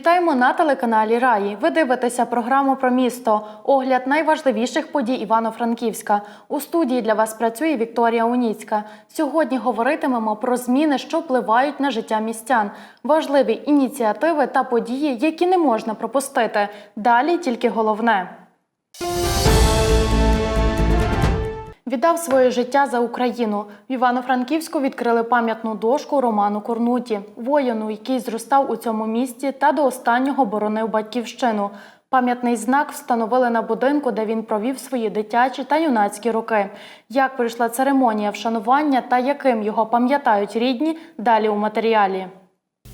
Вітаємо на телеканалі Раї. Ви дивитеся програму про місто. Огляд найважливіших подій Івано-Франківська. У студії для вас працює Вікторія Уніцька. Сьогодні говоритимемо про зміни, що впливають на життя містян, важливі ініціативи та події, які не можна пропустити. Далі тільки головне. Віддав своє життя за Україну. В Івано-Франківську відкрили пам'ятну дошку Роману Корнуті, воїну, який зростав у цьому місті та до останнього боронив батьківщину. Пам'ятний знак встановили на будинку, де він провів свої дитячі та юнацькі роки. Як пройшла церемонія вшанування та яким його пам'ятають рідні, далі у матеріалі.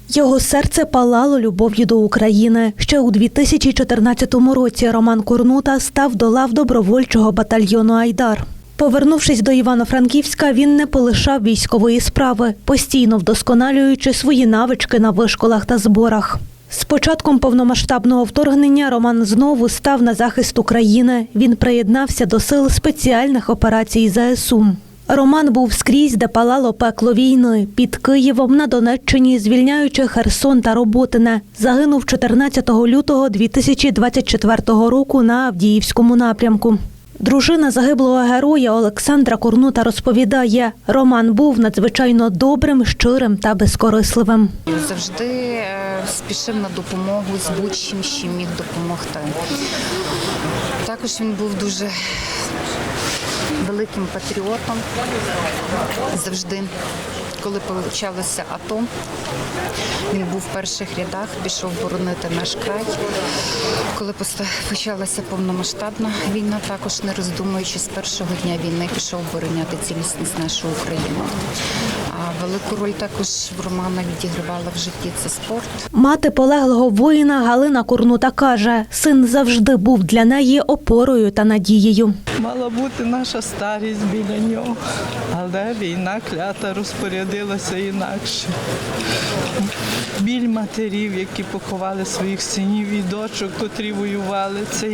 Його серце палало любов'ю до України. Ще у 2014 році Роман Корнута став до лав добровольчого батальйону Айдар. Повернувшись до Івано-Франківська, він не полишав військової справи, постійно вдосконалюючи свої навички на вишколах та зборах. З початком повномасштабного вторгнення Роман знову став на захист України. Він приєднався до сил спеціальних операцій ЗСУ. Роман був скрізь, де палало пекло війни. Під Києвом на Донеччині, звільняючи Херсон та Роботине. Загинув 14 лютого 2024 року на Авдіївському напрямку. Дружина загиблого героя Олександра Корнута розповідає, Роман був надзвичайно добрим, щирим та безкорисливим. Завжди е, спішив на допомогу з будь-чим, чим міг допомогти. Також він був дуже великим патріотом. Завжди, коли почалося АТО, він був в перших рядах, пішов боронити наш край. Коли почалася повномасштабна війна, також не роздумуючи з першого дня війни, пішов обороняти цілісність нашої України. А велику роль також в Романа відігравала в житті це спорт. Мати полеглого воїна Галина Корнута каже, син завжди був для неї опорою та надією. Мала бути наша старість біля нього, але війна клята розпорядилася інакше. Біль матерів, які поховали своїх синів і дочок, котрі воювали, це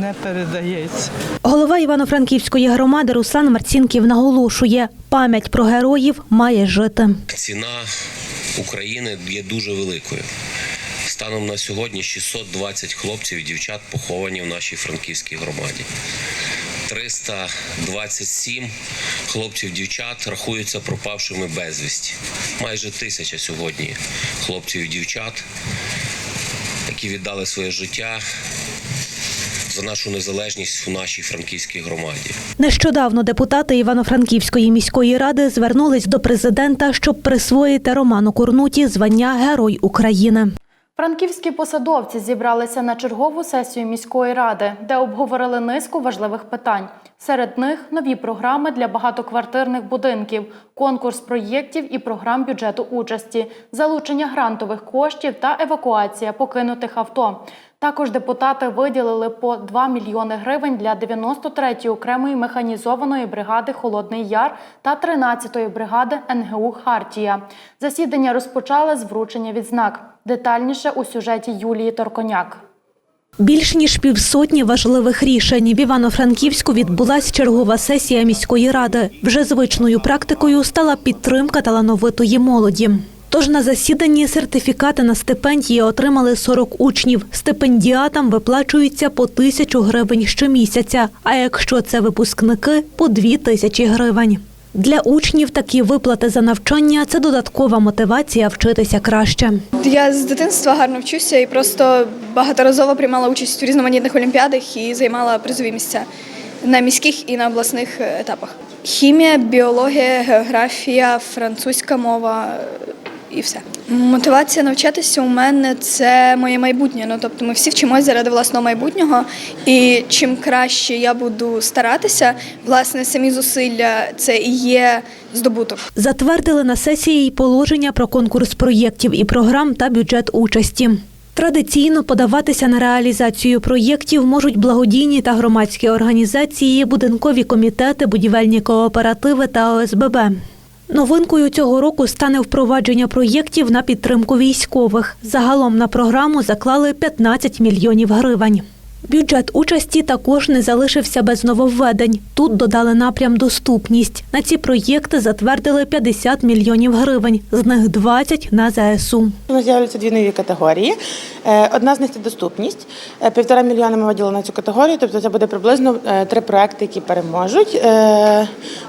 не передається. Голова Івано-Франківської громади Руслан Марцінків наголошує, пам'ять про героїв має жити. Ціна України є дуже великою. Станом на сьогодні 620 хлопців і дівчат поховані в нашій франківській громаді. 327 хлопців дівчат рахуються пропавшими безвісті. Майже тисяча сьогодні хлопців і дівчат, які віддали своє життя за нашу незалежність у нашій франківській громаді. Нещодавно депутати Івано-Франківської міської ради звернулись до президента, щоб присвоїти Роману Корнуті звання Герой України. Франківські посадовці зібралися на чергову сесію міської ради, де обговорили низку важливих питань. Серед них нові програми для багатоквартирних будинків, конкурс проєктів і програм бюджету участі, залучення грантових коштів та евакуація покинутих авто. Також депутати виділили по 2 мільйони гривень для 93-ї окремої механізованої бригади Холодний Яр та 13-ї бригади НГУ Хартія. Засідання розпочали з вручення відзнак. Детальніше у сюжеті Юлії Торконяк. Більш ніж півсотні важливих рішень в Івано-Франківську відбулася чергова сесія міської ради. Вже звичною практикою стала підтримка талановитої молоді. Тож на засіданні сертифікати на стипендії отримали 40 учнів. Стипендіатам виплачується по тисячу гривень щомісяця, а якщо це випускники – по дві тисячі гривень. Для учнів такі виплати за навчання – це додаткова мотивація вчитися краще. Я з дитинства гарно вчуся і просто багаторазово приймала участь у різноманітних олімпіадах і займала призові місця на міських і на обласних е, етапах. Хімія, біологія, географія, французька мова і все. Мотивація навчатися у мене це моє майбутнє. Ну тобто ми всі вчимося заради власного майбутнього. І чим краще я буду старатися, власне, самі зусилля це і є здобуток. Затвердили на сесії й положення про конкурс проєктів і програм та бюджет участі. Традиційно подаватися на реалізацію проєктів можуть благодійні та громадські організації, будинкові комітети, будівельні кооперативи та ОСББ. Новинкою цього року стане впровадження проєктів на підтримку військових. Загалом на програму заклали 15 мільйонів гривень. Бюджет участі також не залишився без нововведень. Тут додали напрям доступність. На ці проєкти затвердили 50 мільйонів гривень, з них 20 на ЗСУ. У нас з'являються дві нові категорії. Е, Одна з них це доступність. Е, Півтора мільйона ми виділили на цю категорію, тобто це буде приблизно е, три проекти, які переможуть.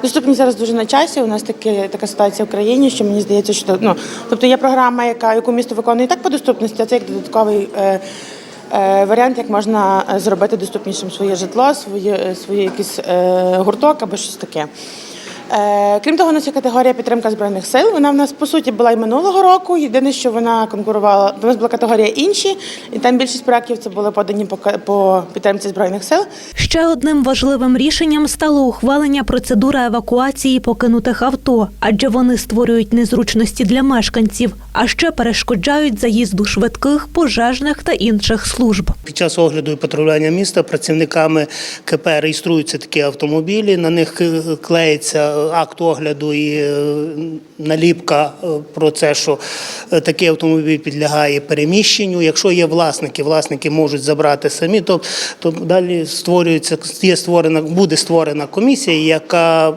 Доступність зараз дуже на часі. У нас таке, така ситуація в країні, що мені здається, що ну, тобто є програма, яка яку місто виконує так по доступності, а це як додатковий. Е, Варіант, як можна е, зробити доступнішим своє житло, своє, е, своє якийсь гурток або щось таке. Е, Крім того, у нас є категорія підтримка збройних сил. Вона в нас по суті була і минулого року. Єдине, що вона конкурувала. У нас була категорія інші, і там більшість проєктів це були подані по, по підтримці збройних сил. Ще одним важливим рішенням стало ухвалення процедури евакуації покинутих авто, адже вони створюють незручності для мешканців, а ще перешкоджають заїзду швидких, пожежних та інших служб. Під час огляду і патрулювання міста працівниками КП реєструються такі автомобілі. На них е, клеїться акт огляду і е, наліпка е, про це, що е, такий автомобіль підлягає переміщенню. Якщо є власники, власники можуть забрати самі. То, то далі створюється є створена, буде створена комісія, яка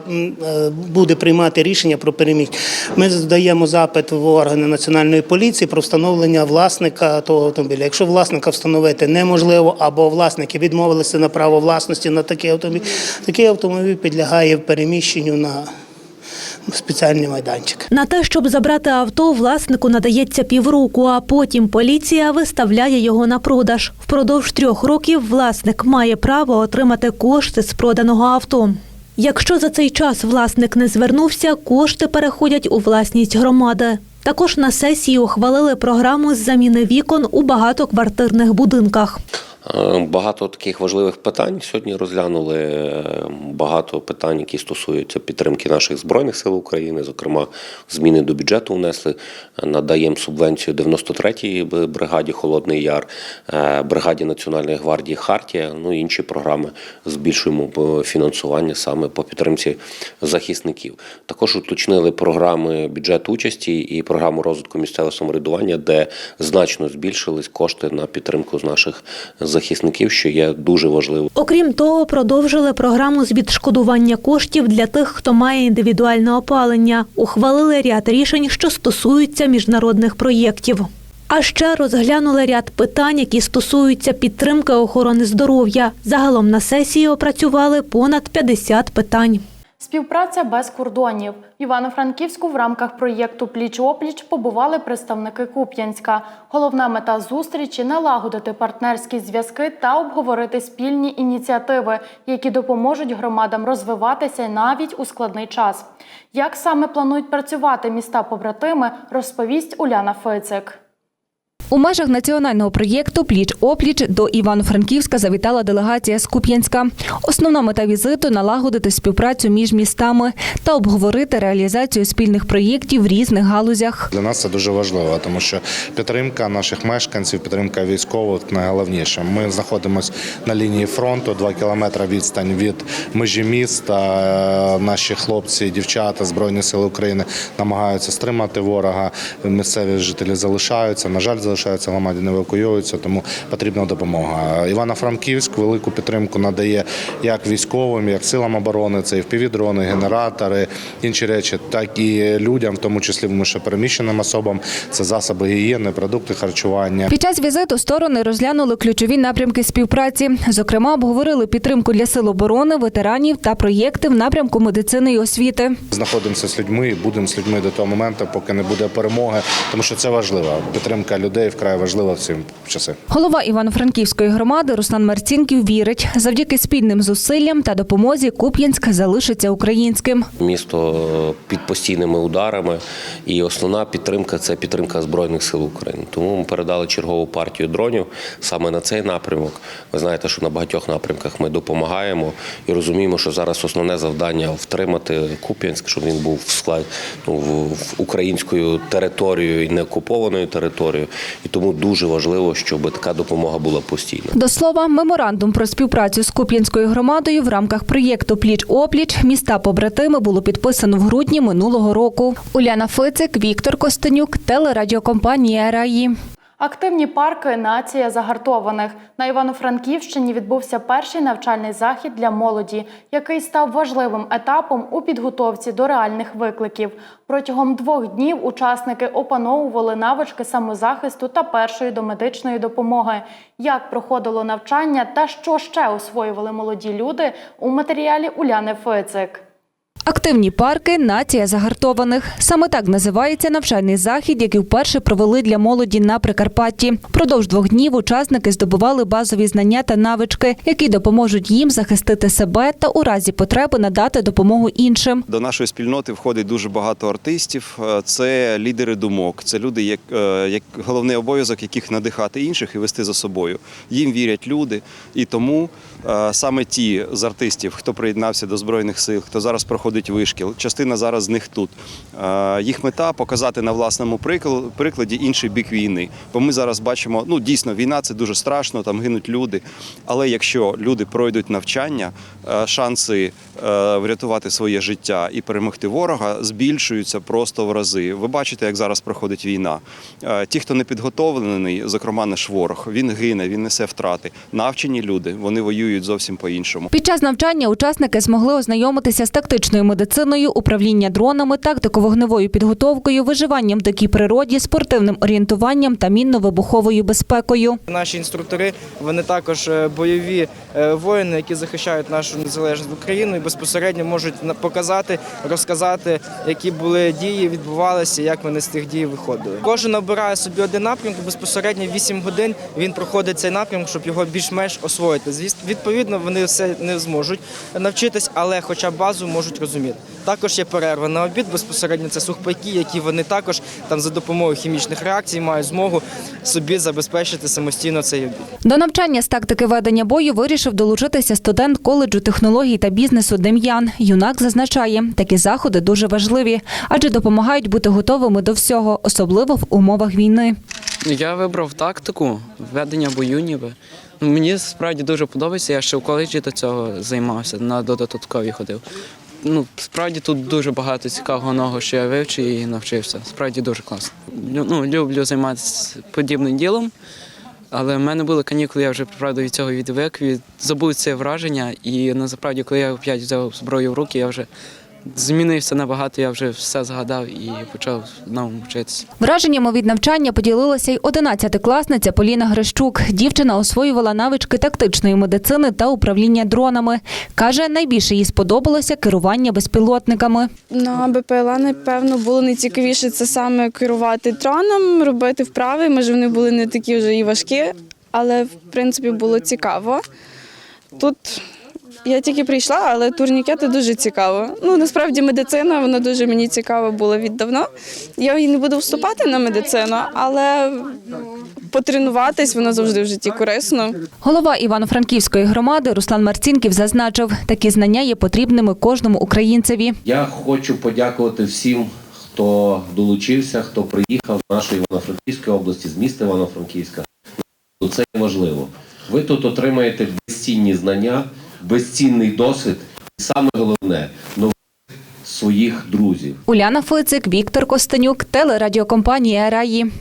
буде приймати рішення про переміщення. Ми здаємо запит в органи національної поліції про встановлення власника того автомобіля. Якщо власника встановити неможливо, або власники відмовилися на право власності на такий автомобіль, такий автомобіль підлягає переміщенню на спеціальний майданчик. На те, щоб забрати авто, власнику надається півроку, а потім поліція виставляє його на продаж. Впродовж трьох років власник має право отримати кошти з проданого авто. Якщо за цей час власник не звернувся, кошти переходять у власність громади. Також на сесії ухвалили програму з заміни вікон у багатоквартирних будинках. Е, Багато таких важливих питань сьогодні розглянули. Е, Багато питань, які стосуються підтримки наших збройних сил України, зокрема, зміни до бюджету внесли. Надаємо субвенцію 93-й бригаді Холодний Яр, е, бригаді Національної гвардії Хартія. Ну і інші програми збільшуємо е, фінансування саме по підтримці захисників. Також уточнили програми бюджету участі і програму розвитку місцевого самоврядування, де значно збільшились кошти на підтримку з наших захисників, що є дуже важливо. Окрім того, продовжили програму з відшкодування коштів для тих, хто має індивідуальне опалення. Ухвалили ряд рішень, що стосуються міжнародних проєктів. А ще розглянули ряд питань, які стосуються підтримки охорони здоров'я. Загалом на сесії опрацювали понад 50 питань. Співпраця без кордонів. Івано-Франківську в рамках проєкту Пліч опліч побували представники Куп'янська. Головна мета зустрічі налагодити партнерські зв'язки та обговорити спільні ініціативи, які допоможуть громадам розвиватися навіть у складний час. Як саме планують працювати міста побратими, розповість Уляна Фицик. У межах національного проєкту Пліч опліч до Івано-Франківська завітала делегація з Куп'янська. Основна мета візиту налагодити співпрацю між містами та обговорити реалізацію спільних проєктів в різних галузях. Для нас це дуже важливо, тому що підтримка наших мешканців, підтримка військових найголовніше. Ми знаходимося на лінії фронту, два кілометри відстань від межі міста. Е, Наші хлопці, дівчата, збройні сили України намагаються стримати ворога. Місцеві жителі залишаються. На жаль, залишаються громаді, не евакуюються, тому потрібна допомога. Івано-Франківськ велику підтримку надає як військовим, як силам оборони. Це і впівдрони, генератори, інші речі, так і людям, в тому числі внутрішньопереміщеним особам. Це засоби гігієни, продукти харчування. Під час візиту сторони розглянули ключові напрямки співпраці. Зокрема, обговорили підтримку для сил оборони, ветеранів та проєкти в напрямку медицини і освіти. Знаходимося з людьми і будемо з людьми до того моменту, поки не буде перемоги, тому що це важливо. Підтримка людей вкрай важлива в ці часи. Голова Івано-Франківської громади Руслан Марцінків вірить, завдяки спільним зусиллям та допомозі Куп'янськ залишиться українським. Місто під постійними ударами, і основна підтримка це підтримка збройних сил України. Тому ми передали чергову партію дронів саме на цей напрямок. Ви знаєте, що на багатьох напрямках ми допомагаємо і розуміємо, що зараз основне завдання втримати Куп'янськ, щоб він був в склад ну, в, в українською територією і не окупованою територією. І тому дуже важливо, щоб така допомога була постійна. До слова, меморандум про співпрацю з Куп'янською громадою в рамках проєкту Пліч опліч міста побратими було підписано в грудні минулого року. Уляна Фицик, Віктор Костенюк, телерадіокомпанія Раї. Активні парки нація загартованих. На Івано-Франківщині відбувся перший навчальний захід для молоді, який став важливим етапом у підготовці до реальних викликів. Протягом двох днів учасники опановували навички самозахисту та першої домедичної допомоги. Як проходило навчання та що ще освоювали молоді люди у матеріалі Уляни Фицик. Активні парки нація загартованих. Саме так називається навчальний захід, який вперше провели для молоді на Прикарпатті. Продовж двох днів учасники здобували базові знання та навички, які допоможуть їм захистити себе та у разі потреби надати допомогу іншим. До нашої спільноти входить дуже багато артистів. Е, Це лідери думок, це люди, як, е, як головний обов'язок, яких надихати інших і вести за собою. Їм вірять люди, і тому е, саме ті з артистів, хто приєднався до збройних сил, хто зараз проходить вишкіл, частина зараз з них тут. Е, Їх мета показати на власному прикл- прикладі інший бік війни. Бо ми зараз бачимо, ну дійсно, війна це дуже страшно, там гинуть люди. Але якщо люди пройдуть навчання, е, шанси е, врятувати своє життя і перемогти ворога збільшуються просто в рази. Ви бачите, як зараз проходить війна. Ті, хто не підготовлений, зокрема наш ворог, він гине, він несе втрати. Навчені люди, вони воюють зовсім по-іншому. Під час навчання учасники змогли ознайомитися з тактичною медициною, управління дронами, тактико-вогневою підготовкою, виживанням в дикій природі, спортивним орієнтуванням та мінно-вибуховою безпекою. Наші інструктори вони також е, бойові е, воїни, які захищають нашу незалежну Україну і безпосередньо можуть показати, розказати, які були дії, відбувалися, як вони з тих дій виходили. Кожен обирає собі один напрямок. Безпосередньо 8 годин він проходить цей напрямок, щоб його більш-менш освоїти. Звіс- Відповідно, вони все не зможуть навчитись, але хоча базу можуть розуміти. Також є перерва на обід. Безпосередньо це сухпайки, які вони також там за допомогою хімічних реакцій мають змогу собі забезпечити самостійно цей обід. До навчання з тактики ведення бою вирішив долучитися студент коледжу технологій та бізнесу Дем'ян. Юнак зазначає, такі заходи дуже важливі, адже допомагають бути готовими до всього, особливо в умовах війни. Я вибрав тактику ведення бою ніби. Мені справді дуже подобається. Я ще в коледжі до цього займався, на додаткові ходив. Ну, справді тут дуже багато цікавого нового, що я вивчив і навчився. Справді дуже класно. Ну, люблю займатися подібним ділом, але в мене були канікули, я вже правда від цього відвик, від забув це враження. І насправді, коли я опять взяв зброю в руки, я вже змінився набагато, я вже все згадав і почав знову вчитися. Враженнями від навчання поділилася й 11-класниця Поліна Грищук. Дівчина освоювала навички тактичної медицини та управління дронами. Каже, найбільше їй сподобалося керування безпілотниками. На БПЛА, напевно, було найцікавіше це саме керувати дроном, робити вправи. Може, вони були не такі вже і важкі, але в принципі було цікаво. Тут я тільки прийшла, але турнікети дуже цікаво. Ну, насправді медицина, вона дуже мені цікава була віддавно. Я і не буду вступати на медицину, але потренуватись воно завжди в житті корисно. Голова Івано-Франківської громади Руслан Марцінків зазначив, такі знання є потрібними кожному українцеві. Я хочу подякувати всім, хто долучився, хто приїхав з нашої Івано-Франківської області, з міста Івано-Франківська. Це важливо. Ви тут отримаєте безцінні знання, безцінний досвід, і саме головне нових своїх друзів. Уляна Фицик, Віктор Костенюк, телерадіокомпанія Раї.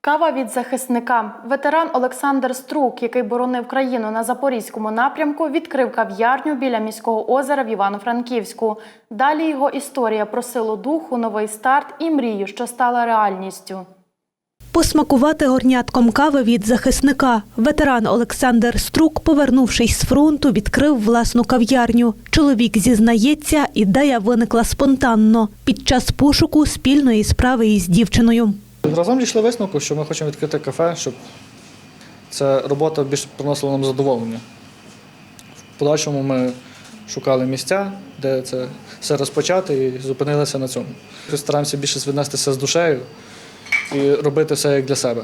Кава від захисника. Ветеран Олександр Струк, який боронив країну на запорізькому напрямку, відкрив кав'ярню біля міського озера в Івано-Франківську. Далі його історія про силу духу, новий старт і мрію, що стала реальністю. Посмакувати горнятком кави від захисника. Ветеран Олександр Струк, повернувшись з фронту, відкрив власну кав'ярню. Чоловік зізнається, ідея виникла спонтанно під час пошуку спільної справи із дівчиною. Разом дійшли висновку, що ми хочемо відкрити кафе, щоб ця робота більш приносила нам задоволення. В подальшому ми шукали місця, де це все розпочати, і зупинилися на цьому. Стараємося більше віднестися з душею і робити все як для себе.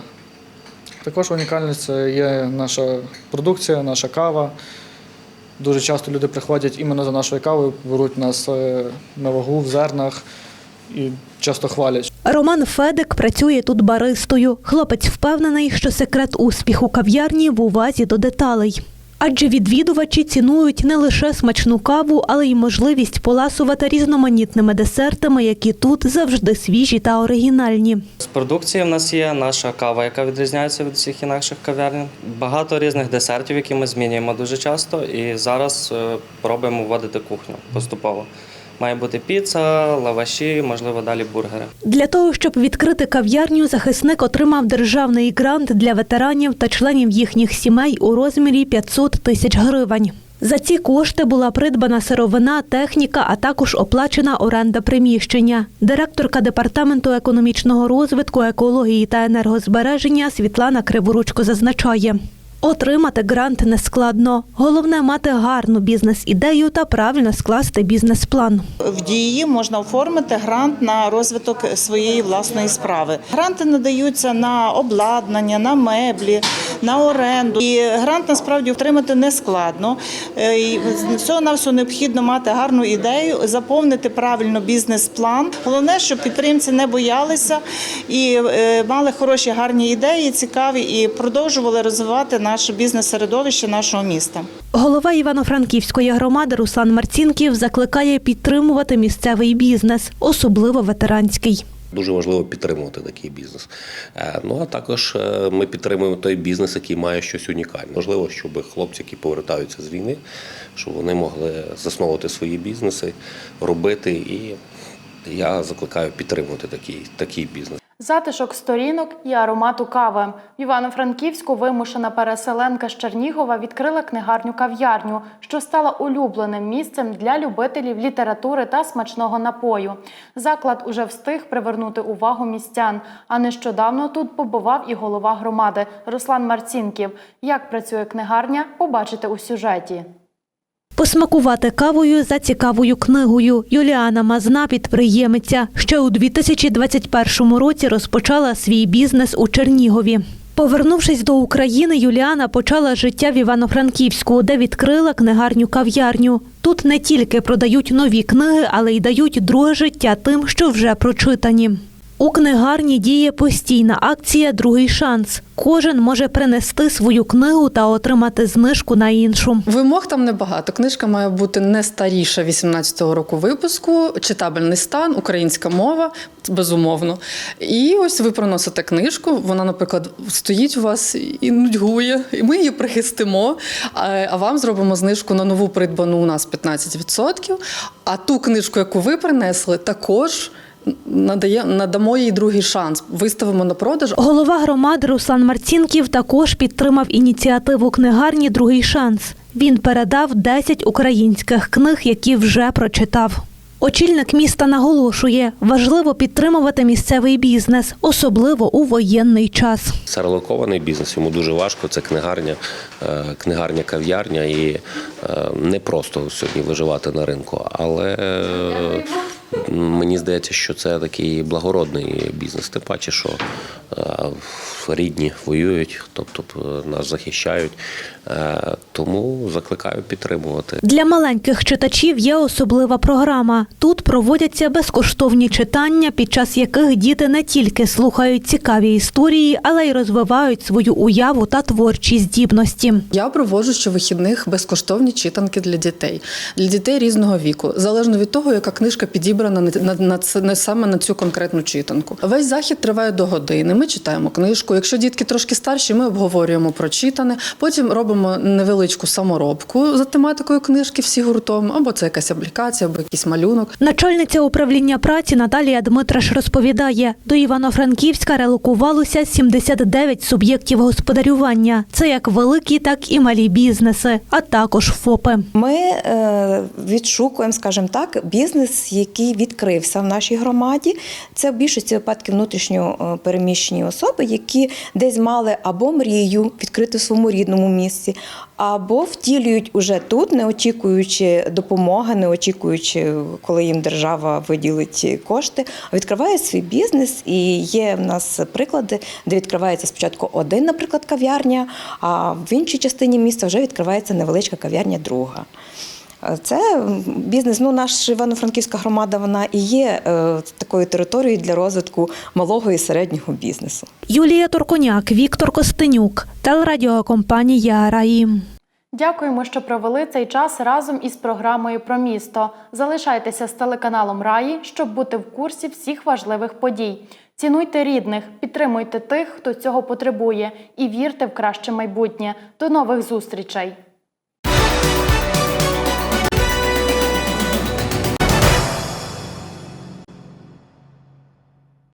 Також унікальність це є наша продукція, наша кава. Дуже часто люди приходять іменно за нашою кавою, беруть нас е, на вагу в зернах і часто хвалять. Роман Федик працює тут баристою. Хлопець впевнений, що секрет успіху кав'ярні в увазі до деталей. Адже відвідувачі цінують не лише смачну каву, але й можливість поласувати різноманітними десертами, які тут завжди свіжі та оригінальні. З продукції в нас є наша кава, яка відрізняється від всіх інакших кав'ярень. Багато різних десертів, які ми змінюємо дуже часто, і зараз е, пробуємо вводити кухню поступово. Має бути піца, лаваші, можливо, далі бургери. Для того, щоб відкрити кав'ярню, захисник отримав державний грант для ветеранів та членів їхніх сімей у розмірі 500 тисяч гривень. За ці кошти була придбана сировина, техніка, а також оплачена оренда приміщення. Директорка департаменту економічного розвитку, екології та енергозбереження Світлана Криворучко зазначає. Отримати грант не складно. Головне мати гарну бізнес-ідею та правильно скласти бізнес-план. В дії можна оформити грант на розвиток своєї власної справи. Гранти надаються на обладнання, на меблі, на оренду. І грант насправді отримати не складно. Всього на все необхідно мати гарну ідею, заповнити правильно бізнес-план. Головне, щоб підприємці не боялися і е, мали хороші гарні ідеї, цікаві, і продовжували розвивати наше бізнес-середовище нашого міста. Голова Івано-Франківської громади Руслан Марцінків закликає підтримувати місцевий бізнес, особливо ветеранський. Дуже важливо підтримувати такий бізнес. Е, Ну а також е, ми підтримуємо той бізнес, який має щось унікальне. Можливо, щоб хлопці, які повертаються з війни, щоб вони могли засновувати свої бізнеси, робити. І я закликаю підтримувати такий, такий бізнес. Затишок сторінок і аромату кави. В Івано-Франківську вимушена переселенка з Чернігова відкрила книгарню кав'ярню, що стала улюбленим місцем для любителів літератури та смачного напою. Заклад уже встиг привернути увагу містян. А нещодавно тут побував і голова громади Руслан Марцінків. Як працює книгарня, побачите у сюжеті. Посмакувати кавою за цікавою книгою. Юліана Мазна, підприємиця, ще у 2021 році розпочала свій бізнес у Чернігові. Повернувшись до України, Юліана почала життя в Івано-Франківську, де відкрила книгарню кав'ярню. Тут не тільки продають нові книги, але й дають друге життя тим, що вже прочитані. У книгарні діє постійна акція Другий шанс. Кожен може принести свою книгу та отримати знижку на іншу. Вимог там небагато. Книжка має бути не старіша 18-го року випуску, читабельний стан, українська мова, безумовно. І ось ви приносите книжку. Вона, наприклад, стоїть у вас і нудьгує, і ми її прихистимо. А вам зробимо знижку на нову придбану у нас 15%. А ту книжку, яку ви принесли, також. Надає надамо їй другий шанс. Виставимо на продаж. Голова громади Руслан Марцінків також підтримав ініціативу книгарні Другий шанс. Він передав 10 українських книг, які вже прочитав. Очільник міста наголошує, важливо підтримувати місцевий бізнес, особливо у воєнний час. Це релокований бізнес, йому дуже важко. Це книгарня, е, книгарня, кав'ярня, і е, не просто сьогодні виживати на ринку. Але е, мені здається, що це такий благородний бізнес. Тим паче, що е, рідні воюють, тобто е, нас захищають. Е, Тому закликаю підтримувати. Для маленьких читачів є особлива програма. Тут проводяться безкоштовні читання, під час яких діти не тільки слухають цікаві історії, але й розвивають свою уяву та творчі здібності. Я проводжу щовихідних безкоштовні читанки для дітей, для дітей різного віку, залежно від того, яка книжка підібрана на, на, на не саме на цю конкретну читанку. Весь захід триває до години. Ми читаємо книжку. Якщо дітки трошки старші, ми обговорюємо прочитане. Потім робимо невеличку саморобку за тематикою книжки всі гуртом, або це якась аплікація, або якийсь малюнок. Начальниця управління праці Наталія Дмитраш розповідає, до Івано-Франківська релокувалося 79 суб'єктів господарювання. Це як великі, так і малі бізнеси, а також ФОПи. Ми е, відшукуємо, скажімо так, бізнес, який відкрився в нашій громаді. Це в більшості випадків внутрішньо е, переміщені особи, які десь мали або мрію відкрити в своєму рідному місці, або втілюють уже тут, не очікуючи допомоги, не очікуючи, коли їм держава виділить кошти, відкривають свій бізнес. І є в нас приклади, де відкривається спочатку один, наприклад, кав'ярня, а в іншій частині міста вже відкривається невеличка кав'ярня друга. Це бізнес. Ну, наша Івано-Франківська громада вона і є е, такою територією для розвитку малого і середнього бізнесу. Юлія Турконяк, Віктор Костенюк, телерадіокомпанія Раїм. Дякуємо, що провели цей час разом із програмою про місто. Залишайтеся з телеканалом Раї, щоб бути в курсі всіх важливих подій. Цінуйте рідних, підтримуйте тих, хто цього потребує, і вірте в краще майбутнє. До нових зустрічей!